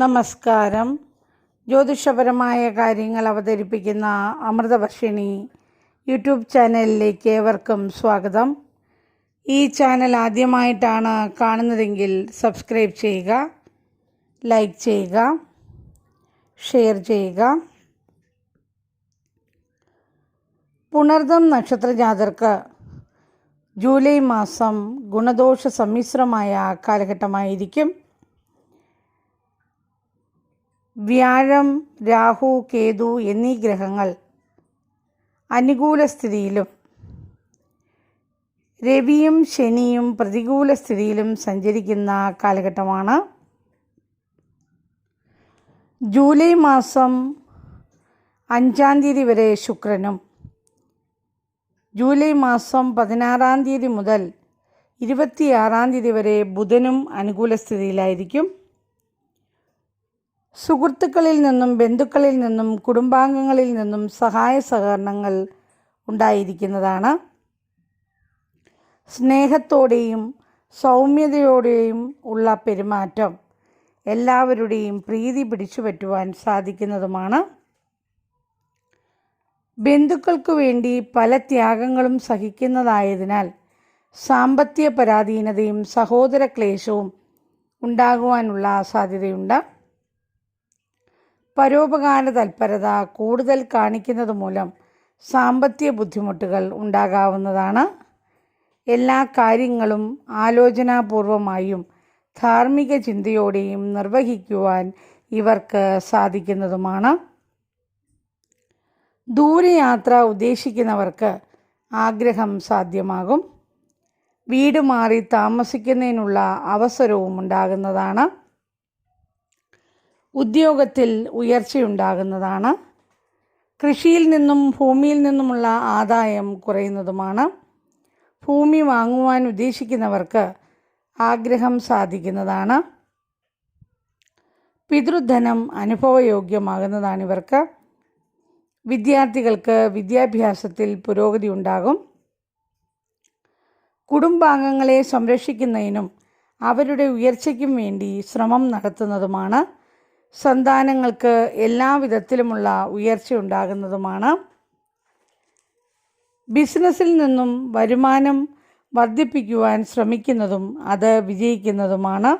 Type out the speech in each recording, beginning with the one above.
നമസ്കാരം. ജ്യോതിഷപരമായ കാര്യങ്ങൾ അവതരിപ്പിക്കുന്ന അമൃതവർഷിണി യൂട്യൂബ് ചാനലിലേക്ക് ഏവർക്കും സ്വാഗതം. ഈ ചാനൽ ആദ്യമായിട്ടാണ് കാണുന്നതെങ്കിൽ സബ്സ്ക്രൈബ് ചെയ്യുക ലൈക്ക് ചെയ്യുക ഷെയർ ചെയ്യുക. പുണർദം നക്ഷത്ര ജാതർക്ക് ജൂലൈ മാസം ഗുണദോഷ സമ്മിശ്രമായ കാലഘട്ടമായിരിക്കും. വ്യാഴം രാഹു കേതു എന്നീ ഗ്രഹങ്ങൾ അനുകൂല സ്ഥിതിയിലും രവിയും ശനിയും പ്രതികൂല സ്ഥിതിയിലും സഞ്ചരിക്കുന്ന കാലഘട്ടമാണ്. ജൂലൈ മാസം അഞ്ചാം തീയതി വരെ ശുക്രനും ജൂലൈ മാസം പതിനാറാം തീയതി മുതൽ ഇരുപത്തിയാറാം തീയതി വരെ ബുധനും അനുകൂല സ്ഥിതിയിലായിരിക്കും. സുഹൃത്തുക്കളിൽ നിന്നും ബന്ധുക്കളിൽ നിന്നും കുടുംബാംഗങ്ങളിൽ നിന്നും സഹായ സഹകരണങ്ങൾ ഉണ്ടായിരിക്കുന്നതാണ്. സ്നേഹത്തോടെയും സൗമ്യതയോടെയും ഉള്ള പെരുമാറ്റം എല്ലാവരുടെയും പ്രീതി പിടിച്ചു പറ്റുവാൻ സാധിക്കുന്നതുമാണ്. ബന്ധുക്കൾക്ക് വേണ്ടി പല ത്യാഗങ്ങളും സഹിക്കുന്നതായതിനാൽ സാമ്പത്തിക പരാധീനതയും സഹോദര ക്ലേശവും ഉണ്ടാകുവാനുള്ള സാധ്യതയുണ്ട്. പരോപകാര തൽപരത കൂടുതൽ കാണിക്കുന്നത് മൂലം സാമ്പത്തിക ബുദ്ധിമുട്ടുകൾ ഉണ്ടാകാവുന്നതാണ്. എല്ലാ കാര്യങ്ങളും ആലോചനാപൂർവമായും ധാർമ്മിക ചിന്തയോടെയും നിർവഹിക്കുവാൻ ഇവർക്ക് സാധിക്കുന്നതുമാണ്. ദൂരയാത്ര ഉദ്ദേശിക്കുന്നവർക്ക് ആഗ്രഹം സാധ്യമാകും. വീട് മാറി താമസിക്കുന്നതിനുള്ള അവസരവും ഉണ്ടാകുന്നതാണ്. ഉദ്യോഗത്തിൽ ഉയർച്ചയുണ്ടാകുന്നതാണ്. കൃഷിയിൽ നിന്നും ഭൂമിയിൽ നിന്നുമുള്ള ആദായം കുറയുന്നതുമാണ്. ഭൂമി വാങ്ങുവാൻ ഉദ്ദേശിക്കുന്നവർക്ക് ആഗ്രഹം സാധിക്കുന്നതാണ്. പിതൃധനം അനുഭവയോഗ്യമാകുന്നതാണ് ഇവർക്ക്. വിദ്യാർത്ഥികൾക്ക് വിദ്യാഭ്യാസത്തിൽ പുരോഗതി ഉണ്ടാകും. കുടുംബാംഗങ്ങളെ സംരക്ഷിക്കുന്നതിനും അവരുടെ ഉയർച്ചയ്ക്കും വേണ്ടി ശ്രമം നടത്തുന്നതുമാണ്. സന്താനങ്ങൾക്ക് എല്ലാ വിധത്തിലുമുള്ള ഉയർച്ച ഉണ്ടാകുന്നതുമാണ്. ബിസിനസ്സിൽ നിന്നും വരുമാനം വർദ്ധിപ്പിക്കുവാൻ ശ്രമിക്കുന്നതും അത് വിജയിക്കുന്നതുമാണ്.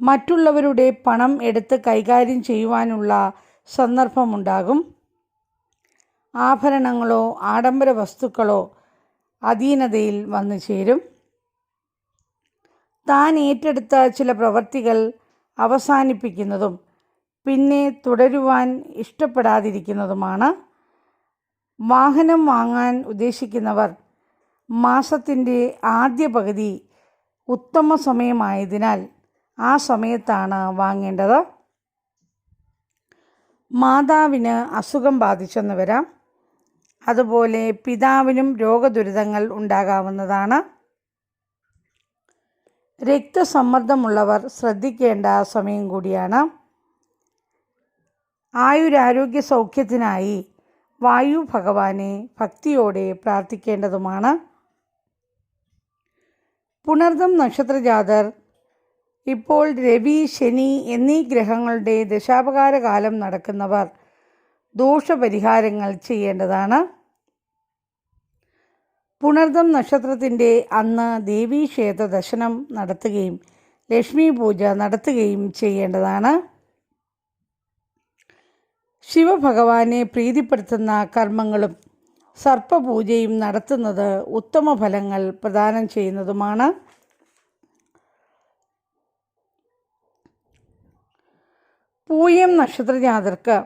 മറ്റുള്ളവരുടെ പണം എടുത്ത് കൈകാര്യം ചെയ്യുവാനുള്ള സന്ദർഭമുണ്ടാകും. ആഭരണങ്ങളോ ആഡംബര വസ്തുക്കളോ അധീനതയിൽ വന്നു ചേരും. താൻ ഏറ്റെടുത്ത ചില പ്രവർത്തികൾ അവസാനിപ്പിക്കുന്നതും പിന്നെ തുടരുവാൻ ഇഷ്ടപ്പെടാതിരിക്കുന്നതുമാണ്. വാഹനം വാങ്ങാൻ ഉദ്ദേശിക്കുന്നവർ മാസത്തിന്റെ ആദ്യ പകുതി ഉത്തമ സമയമായതിനാൽ ആ സമയത്താണ് വാങ്ങേണ്ടത്. മാതാവിന് അസുഖം ബാധിച്ചെന്ന് വരാം. അതുപോലെ പിതാവിനും രോഗദുരിതങ്ങൾ ഉണ്ടാകാവുന്നതാണ്. രക്തസമ്മർദ്ദമുള്ളവർ ശ്രദ്ധിക്കേണ്ട സമയം കൂടിയാണ്. ആയുരാരോഗ്യ സൗഖ്യത്തിനായി വായു ഭഗവാനെ ഭക്തിയോടെ പ്രാർത്ഥിക്കേണ്ടതുമാണ്. പുണർദം നക്ഷത്രജാതർ ഇപ്പോൾ രവി ശനി എന്നീ ഗ്രഹങ്ങളുടെ ദശാപകാര കാലം നടക്കുന്നവർ ദോഷപരിഹാരങ്ങൾ ചെയ്യേണ്ടതാണ്. പുണർദം നക്ഷത്രത്തിന്റെ അന്ന് ദേവീക്ഷേത്ര ദർശനം നടത്തുകയും ലക്ഷ്മി പൂജ നടത്തുകയും ചെയ്യേണ്ടതാണ്. ശിവഭഗവാനെ പ്രീതിപ്പെടുത്തുന്ന കർമ്മങ്ങളും സർപ്പപൂജയും നടത്തുന്നത് ഉത്തമ ഫലങ്ങൾ പ്രദാനം ചെയ്യുന്നതുമാണ്. പൂയം നക്ഷത്രജാതർക്ക്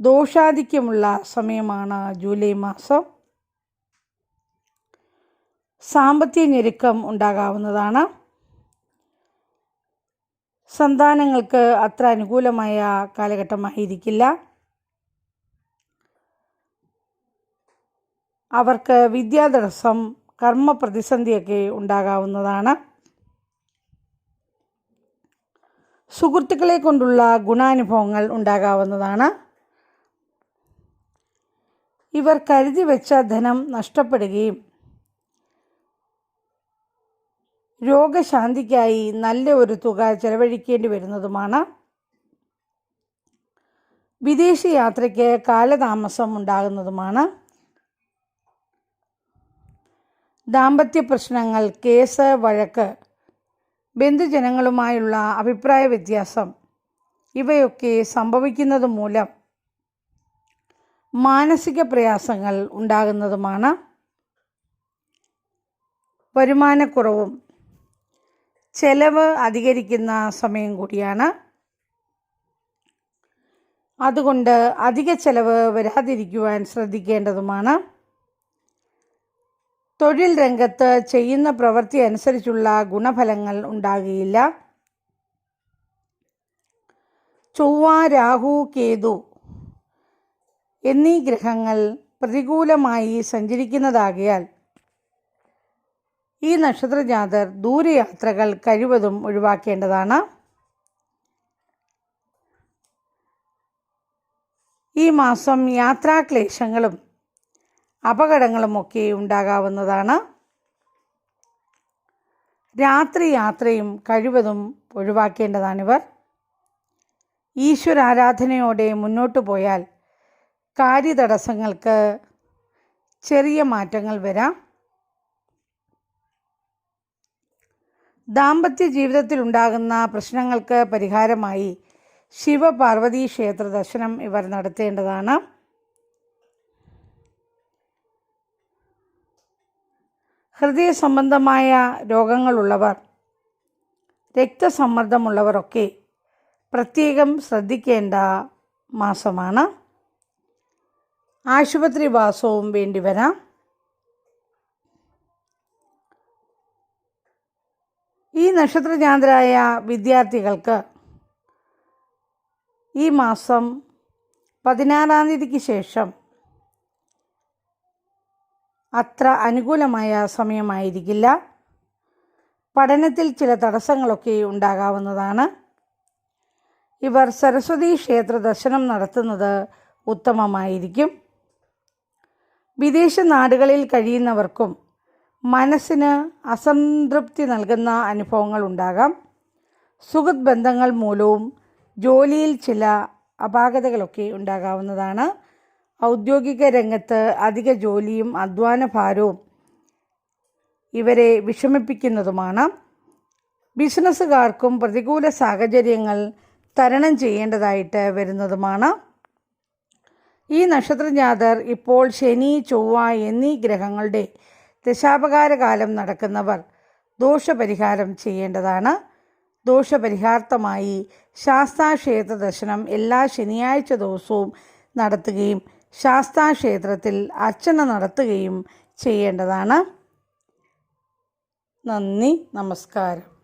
ദോഷാധിക്യമുള്ള സമയമാണ് ജൂലൈ മാസം. സാമ്പത്തിക ഞെരുക്കം ഉണ്ടാകാവുന്നതാണ്. സന്താനങ്ങൾക്ക് അത്ര അനുകൂലമായ കാലഘട്ടമായിരിക്കില്ല. അവർക്ക് വിദ്യാതടസ്സം കർമ്മ പ്രതിസന്ധിയൊക്കെ ഉണ്ടാകാവുന്നതാണ്. സുഹൃത്തുക്കളെ കൊണ്ടുള്ള ഗുണാനുഭവങ്ങൾ ഉണ്ടാകാവുന്നതാണ്. ഇവർ കരുതി വെച്ച ധനം നഷ്ടപ്പെടുകയും രോഗശാന്തിക്കായി നല്ല ഒരു തുക ചെലവഴിക്കേണ്ടി വരുന്നതുമാണ്. വിദേശ യാത്രയ്ക്ക് കാലതാമസം ഉണ്ടാകുന്നതുമാണ്. ദാമ്പത്യ പ്രശ്നങ്ങൾ കേസ് വഴക്ക് ബന്ധുജനങ്ങളുമായുള്ള അഭിപ്രായ വ്യത്യാസം ഇവയൊക്കെ സംഭവിക്കുന്നത് മൂലം മാനസിക പ്രയാസങ്ങൾ ഉണ്ടാകുന്നതുമാണ്. വരുമാനക്കുറവും ചെലവ് അധികരിക്കുന്ന സമയം കൂടിയാണ്. അതുകൊണ്ട് അധിക ചെലവ് വരാതിരിക്കുവാൻ ശ്രദ്ധിക്കേണ്ടതുമാണ്. തൊഴിൽ രംഗത്ത് ചെയ്യുന്ന പ്രവൃത്തി അനുസരിച്ചുള്ള ഗുണഫലങ്ങൾ ഉണ്ടാകുകയില്ല. ചൊവ്വ രാഹു കേതു എന്നീ ഗ്രഹങ്ങൾ പ്രതികൂലമായി സഞ്ചരിക്കുന്നതാകിയാൽ ഈ നക്ഷത്രജാതർ ദൂരയാത്രകൾ കഴിവതും ഒഴിവാക്കേണ്ടതാണ്. ഈ മാസം യാത്രാക്ലേശങ്ങളും അപകടങ്ങളുമൊക്കെ ഉണ്ടാകാവുന്നതാണ്. രാത്രി യാത്രയും കഴിവതും ഒഴിവാക്കേണ്ടതാണിവർ. ഈശ്വരാരാധനയോടെ മുന്നോട്ടു പോയാൽ കാര്യതടസ്സങ്ങൾക്ക് ചെറിയ മാറ്റങ്ങൾ വരാം. ദാമ്പത്യ ജീവിതത്തിൽ ഉണ്ടാകുന്ന പ്രശ്നങ്ങൾക്ക് പരിഹാരമായി ശിവപാർവതി ക്ഷേത്ര ദർശനം ഇവർ നടത്തേണ്ടതാണ്. ഹൃദയ സംബന്ധമായ രോഗങ്ങളുള്ളവർ രക്തസമ്മർദ്ദമുള്ളവരൊക്കെ പ്രത്യേകം ശ്രദ്ധിക്കേണ്ട മാസമാണ്. ആശുപത്രി വാസവും വേണ്ടിവരാം ഈ നക്ഷത്രജാതരായ വിദ്യാർത്ഥികൾക്ക് ഈ മാസം പതിനാറാം തീയതിക്ക് ശേഷം അത്ര അനുകൂലമായ സമയമായിരിക്കില്ല. പഠനത്തിൽ ചില തടസ്സങ്ങളൊക്കെ ഉണ്ടാകാവുന്നതാണ്. ഇവർ സരസ്വതി ക്ഷേത്ര ദർശനം നടത്തുന്നത് ഉത്തമമായിരിക്കും. വിദേശ നാടുകളിൽ കഴിയുന്നവർക്കും മനസ്സിന് അസംതൃപ്തി നൽകുന്ന അനുഭവങ്ങൾ ഉണ്ടാകാം. സുഹൃത് ബന്ധങ്ങൾ മൂലവും ജോലിയിൽ ചില അപാകതകളൊക്കെ ഉണ്ടാകാവുന്നതാണ്. ഔദ്യോഗിക രംഗത്ത് അധിക ജോലിയും അധ്വാന ഭാരവും ഇവരെ വിഷമിപ്പിക്കുന്നതുമാണ്. ബിസിനസ്സുകാർക്കും പ്രതികൂല സാഹചര്യങ്ങൾ തരണം ചെയ്യേണ്ടതായിട്ട് വരുന്നതുമാണ്. ഈ നക്ഷത്രജാതർ ഇപ്പോൾ ശനി ചൊവ്വ എന്നീ ഗ്രഹങ്ങളുടെ ദശാപകാര കാലം നടക്കുന്നവർ ദോഷപരിഹാരം ചെയ്യേണ്ടതാണ്. ദോഷപരിഹാർത്ഥമായി ശാസ്താക്ഷേത്ര ദർശനം എല്ലാ ശനിയാഴ്ച ദിവസവും നടത്തുകയും ശാസ്താക്ഷേത്രത്തിൽ അർച്ചന നടത്തുകയും ചെയ്യേണ്ടതാണ്. നന്ദി നമസ്കാരം.